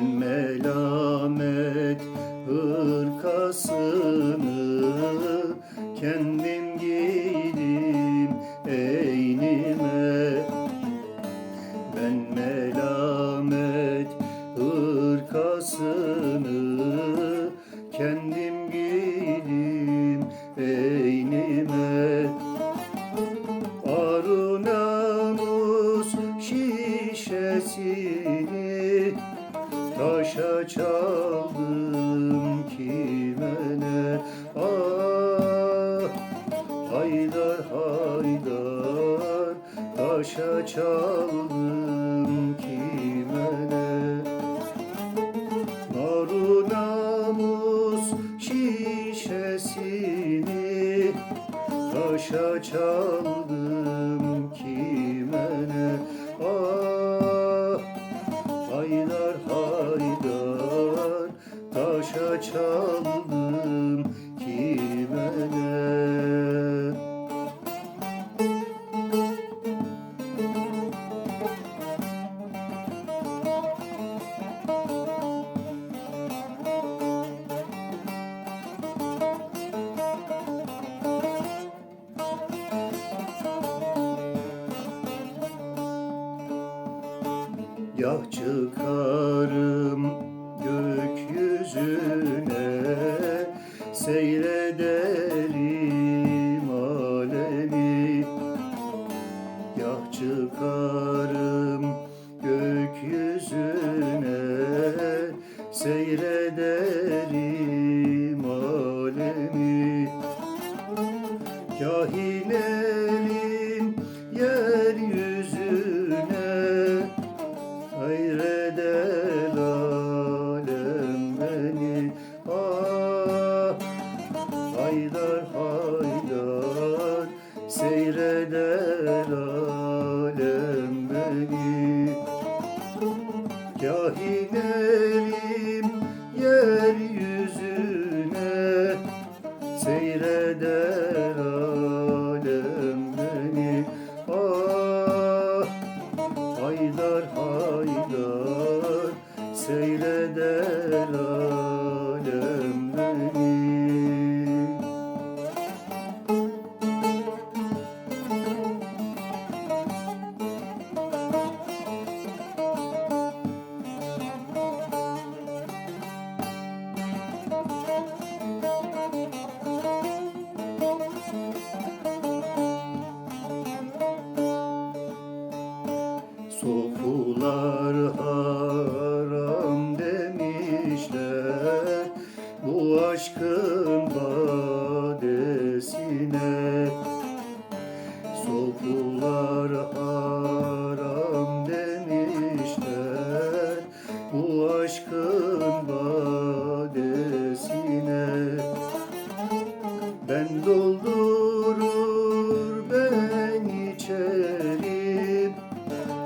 Ben melamet hırkasını kendim giydim eynime. Ben melamet hırkasını kendim giydim eynime. Arı namus şişesini Taşa çaldım kime ne Ah haydar haydar. Taşa çaldım kime ne Naru namus şişesini Taşa çaldım Taşa çaldım kime ne Yah çıkarım gökyüzüne Seyrederim alemi. Yah çıkarım gökyüzüne Seyrederim alemi. Kah Kah inerim yeryüzüne Seyreder alem beni. Ah haydar haydar Seyreder Sofular haram demişler Bu aşkın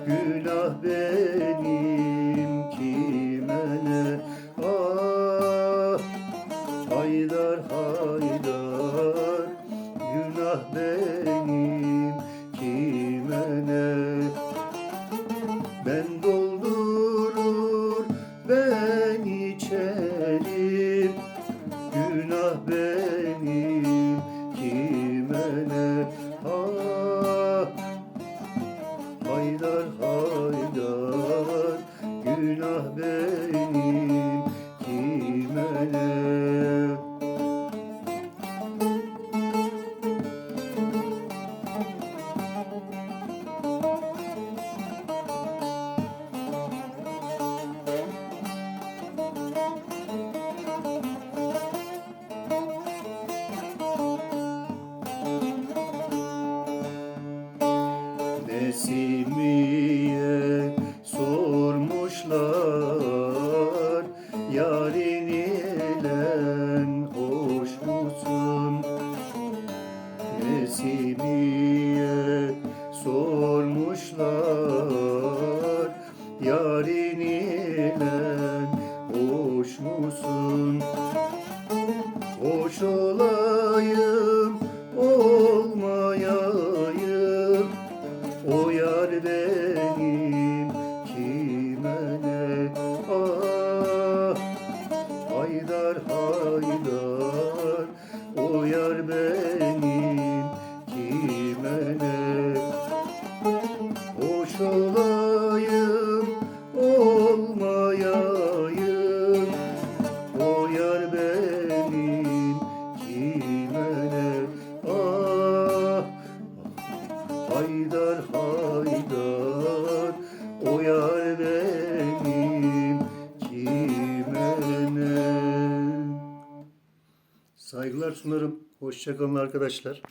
Günah benim kime ne Ah haydar haydar. Günah benim kime ne ben doldurur ben içerim. Günah benim Nesimiye sormuşlar Yarin ile hoş musun? Nesimiye sormuşlar Yarin ile hoş musun? Hoş olayım Haydar O yar benim kime Saygılar sunarım. Hoşçakalın arkadaşlar.